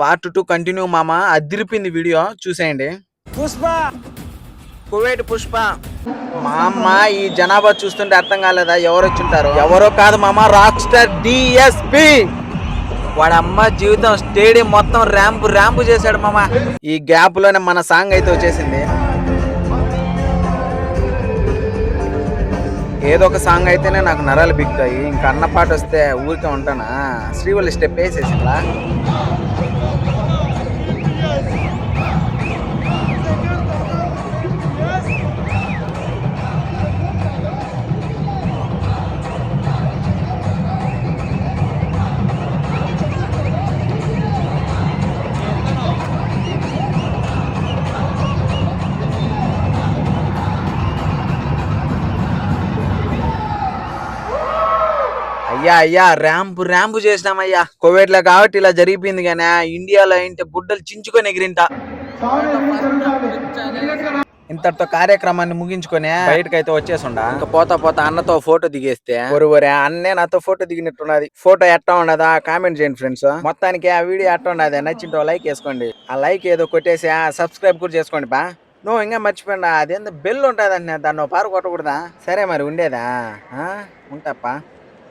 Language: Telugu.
పార్ట్ టూ కంటిన్యూ మామ. అదిరిపింది వీడియో చూసేయండి. పుష్ప! కువైట్ పుష్ప. మా అమ్మ ఈ జనాభా చూస్తుంటే అర్థం కాలేదా? ఎవరు వచ్చుంటారు? ఎవరో కాదు మామ రాక్ స్టార్ డిఎస్పి వాడి అమ్మ జీవితం స్టేడియం మొత్తం ర్యాంపు ర్యాంపు చేశాడు మామ. ఈ గ్యాప్లోనే మన సాంగ్ అయితే వచ్చేసింది. ఏదో ఒక సాంగ్ అయితేనే నాకు నరాలు బిగుతాయి. ఇంకా అన్న పాట వస్తే ఊరికే ఉంటానా? శ్రీవల్లి స్టెప్ వేసేసిందా? అయ్యా అయ్యా ర్యాంపు ర్యాంపు చేసినామయ్యా. కోవిడ్లో కాబట్టి ఇలా జరిగిపోయింది కానీ ఇండియాలో ఏంటి బుడ్డలు చించుకొని ఎగిరింట? ఇంతటితో కార్యక్రమాన్ని ముగించుకొని బయటకైతే వచ్చేసుండా. ఇంకా పోతా పోతా అన్నతో ఫోటో దిగేస్తే ఒరు ఒరే అన్నే నాతో ఫోటో దిగినట్టున్నది. ఫోటో ఎట్టా ఉండదా కామెంట్ చేయండి ఫ్రెండ్స్. మొత్తానికి ఆ వీడియో ఎట్టా ఉన్నది? నచ్చింటో లైక్ వేసుకోండి. ఆ లైక్ ఏదో కొట్టేసి ఆ సబ్స్క్రైబ్ కూడా చేసుకోండి బా. నువ్వు ఇంకా మర్చిపోయినా. అదేందో బెల్ ఉంటుంది అంటే దాన్ని పారు కొట్టకూడదా? సరే మరి ఉండేదా? ఆ? ఉంటాప్పా